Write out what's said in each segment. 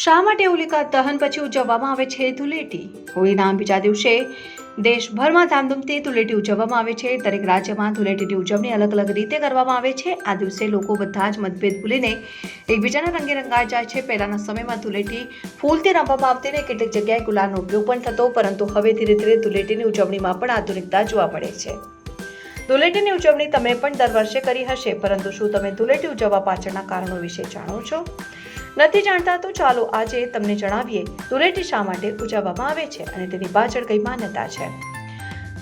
શા માટે હોલિકા દહન પછી ઉજવવામાં આવે છે ધૂળેટી? હોળીના બીજા દિવસે દેશભરમાં ધામધૂમથી ધૂળેટી ઉજવવામાં આવે છે. દરેક રાજ્યમાં ધૂળેટીની ઉજવણી અલગ અલગ રીતે કરવામાં આવે છે. આ દિવસે લોકો બધા જ મતભેદ ભૂલીને એકબીજાના રંગે રંગાઈ જાય છે. પહેલાના સમયમાં ધૂળેટી ફૂલથી રમવામાં આવતી ને કેટલીક જગ્યાએ ગુલાલનો ઉપયોગ પણ થતો, પરંતુ હવે ધીરે ધીરે ધૂળેટીની ઉજવણીમાં પણ આધુનિકતા જોવા મળે છે. ધૂળેટીની ઉજવણી તમે પણ દર વર્ષે કરી હશે, પરંતુ શું તમે ધૂળેટી ઉજવવા પાછળના કારણો વિશે જાણો છો? નથી જાણતા તો ચાલો આજે તમને જણાવીએ ધૂળેટી શા માટે ઉજવવામાં આવે છે અને તેની પાછળ કઈ માન્યતા છે.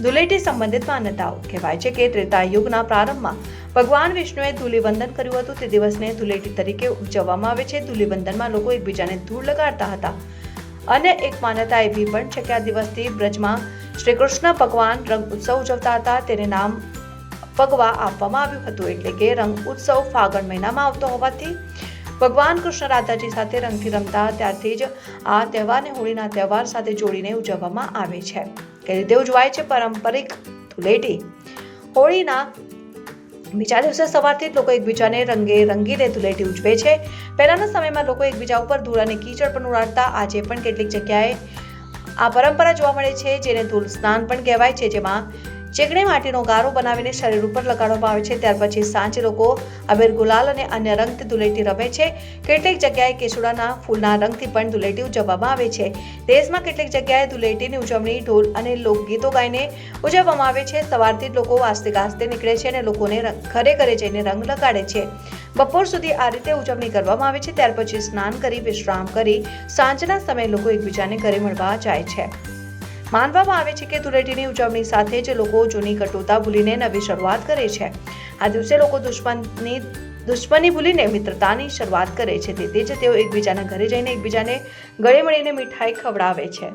ધૂળેટી સંબંધિત માન્યતાઓ કહેવાય છે કે ત્રેતા યુગના પ્રારંભમાં ભગવાન વિષ્ણુએ ધૂલિવંદન કર્યું હતું. તે દિવસને ધૂળેટી તરીકે ઉજવવામાં આવે છે. ધૂલિવંદનમાં લોકો એકબીજાને ધૂળ લગાડતા હતા અને એક માન્યતા એવી પણ છે કે આ દિવસથી બ્રજમાં શ્રી કૃષ્ણ ભગવાન રંગ ઉત્સવ ઉજવતા હતા. તેને નામ પગવા આપવામાં આવ્યું હતું એટલે કે રંગ ઉત્સવ ફાગણ મહિનામાં આવતો હોવાથી ભગવાન કૃષ્ણ રાધાજી સાથે રંગથી રમતા ત્યારથી જ આ તહેવારને હોળીના તહેવાર સાથે જોડીને ઉજવવામાં આવે છે. કઈ રીતે ઉજવાય છે પારંપરિક ધૂળેટી. હોળીના બીજા દિવસે સવારથી જ લોકો એકબીજાને રંગે રંગીને ધૂળેટી ઉજવે છે. પહેલાના સમયમાં લોકો એકબીજા ઉપર ધૂળ અને કીચડ પણ ઉડાડતા. આજે પણ કેટલીક જગ્યાએ આ પરંપરા જોવા મળે છે, જેને ધૂળ સ્નાન પણ કહેવાય છે, જેમાં ચીકણી માટીનો ગારો બનાવીને શરીર ઉપર લગાડવામાં આવે છે. ત્યાર પછી સાંજે લોકો અબેર ગુલાલ અને અન્ય રંગથી ધૂળેટી રમે છે. કેટલીક જગ્યાએ કેસુડાના ફૂલના રંગથી પણ ધૂળેટી ઉજવવામાં આવે છે. દેશમાં કેટલીક જગ્યાએ ધૂળેટીની ઉજવણી, ઢોલ અને લોકગીતો ગાઈને ઉજવવામાં આવે છે. સવારથી જ લોકો વાસ્તે ગાસ્તે નીકળે છે અને લોકોને ઘરે ઘરે જઈને રંગ લગાડે છે. બપોર સુધી આ રીતે ઉજવણી કરવામાં આવે છે. ત્યાર પછી સ્નાન કરી, વિશ્રામ કરી સાંજના સમયે લોકો એકબીજાને ઘરે મળવા જાય છે. માનવામાં આવે છે કે ધૂળેટીની ઉજવણી સાથે જ લોકો જૂની કટુતા ભૂલીને નવી શરૂઆત કરે છે. આ દિવસે લોકો દુશ્મનની, દુશ્મની ભૂલીને મિત્રતાની શરૂઆત કરે છે. તેથી જ તેઓ એકબીજાના ઘરે જઈને એકબીજાને ગળે મળીને મીઠાઈ ખવડાવે છે.